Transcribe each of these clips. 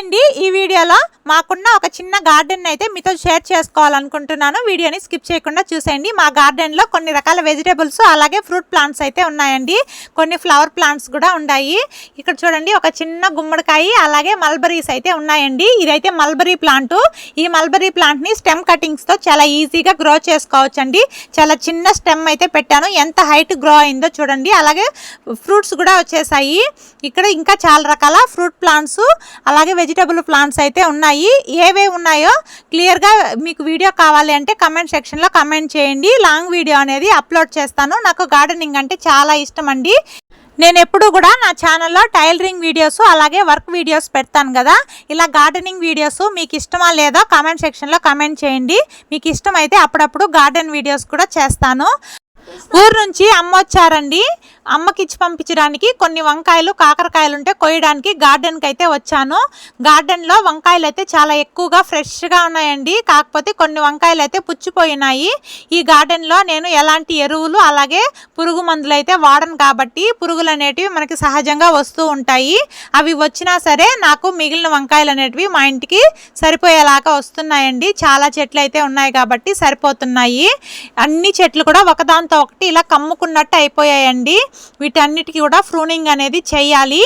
అండి ఈ వీడియోలో మాకున్న ఒక చిన్న గార్డెన్ అయితే మీతో షేర్ చేసుకోవాలనుకుంటున్నాను. వీడియోని స్కిప్ చేయకుండా చూసేయండి. మా గార్డెన్లో కొన్ని రకాల వెజిటేబుల్స్ అలాగే ఫ్రూట్ ప్లాంట్స్ అయితే ఉన్నాయండి. కొన్ని ఫ్లవర్ ప్లాంట్స్ కూడా ఉన్నాయి. ఇక్కడ చూడండి ఒక చిన్న గుమ్మడికాయ అలాగే మల్బరీస్ అయితే ఉన్నాయండి. ఇదైతే మల్బరీ ప్లాంట్ ఈ మల్బరీ ప్లాంట్ని స్టెమ్ కటింగ్స్తో చాలా ఈజీగా గ్రో చేసుకోవచ్చండి. చాలా చిన్న స్టెమ్ అయితే పెట్టాను. ఎంత హైట్ గ్రో అయిందో చూడండి. అలాగే ఫ్రూట్స్ కూడా వచ్చేసాయి. ఇక్కడ ఇంకా చాలా రకాల ఫ్రూట్ ప్లాంట్స్ అలాగే వెజిటబుల్ ప్లాంట్స్ అయితే ఉన్నాయి. ఏవే ఉన్నాయో క్లియర్గా మీకు వీడియో కావాలి అంటే కమెంట్ సెక్షన్లో కమెంట్ చేయండి. లాంగ్ వీడియో అనేది అప్లోడ్ చేస్తాను. నాకు గార్డెనింగ్ అంటే చాలా ఇష్టం అండి. నేను ఎప్పుడు కూడా నా ఛానల్లో టైలరింగ్ వీడియోస్ అలాగే వర్క్ వీడియోస్ పెడతాను కదా. ఇలా గార్డెనింగ్ వీడియోస్ మీకు ఇష్టమా లేదో కామెంట్ సెక్షన్లో కామెంట్ చేయండి. మీకు ఇష్టమైతే అప్పుడప్పుడు గార్డెన్ వీడియోస్ కూడా చేస్తాను. ఊరు నుంచి అమ్మ వచ్చారండి. అమ్మకి ఇచ్చి పంపించడానికి కొన్ని వంకాయలు కాకరకాయలు ఉంటే కొయ్యడానికి గార్డెన్కి అయితే వచ్చాను. గార్డెన్లో వంకాయలు అయితే చాలా ఎక్కువగా ఫ్రెష్గా ఉన్నాయండి. కాకపోతే కొన్ని వంకాయలు అయితే పుచ్చిపోయినాయి. ఈ గార్డెన్లో నేను ఎలాంటి ఎరువులు అలాగే పురుగు మందులు అయితే వాడను కాబట్టి పురుగులు అనేటివి మనకి సహజంగా వస్తూ ఉంటాయి. అవి వచ్చినా సరే నాకు మిగిలిన వంకాయలు అనేటివి మా ఇంటికి సరిపోయేలాగా వస్తున్నాయండి. చాలా చెట్లు అయితే ఉన్నాయి కాబట్టి సరిపోతున్నాయి. అన్ని చెట్లు కూడా ఒకదాంతో ఒకటి ఇలా కమ్ముకున్నట్టు అయిపోయాయండి. వీటన్నిటికీ కూడా ఫ్రూనింగ్ అనేది చేయాలి.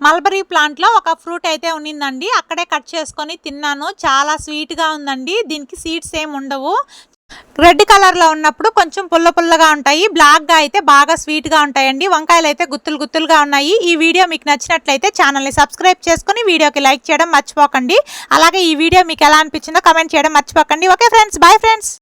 మల్బరీ ప్లాంట్లో ఒక ఫ్రూట్ అయితే ఉన్నిందండి. అక్కడే కట్ చేసుకొని తిన్నాను. చాలా స్వీట్గా ఉందండి. దీనికి సీడ్స్ ఏమి ఉండవు. రెడ్ కలర్లో ఉన్నప్పుడు కొంచెం పుల్ల పుల్లగా ఉంటాయి. బ్లాక్గా అయితే బాగా స్వీట్గా ఉంటాయండి. వంకాయలు అయితే గుత్తులు గుత్తులుగా ఉన్నాయి. ఈ వీడియో మీకు నచ్చినట్లయితే ఛానల్ని సబ్స్క్రైబ్ చేసుకుని వీడియోకి లైక్ చేయడం మర్చిపోకండి. అలాగే ఈ వీడియో మీకు ఎలా అనిపించిందో కమెంట్ చేయడం మర్చిపోకండి. Okay friends bye friends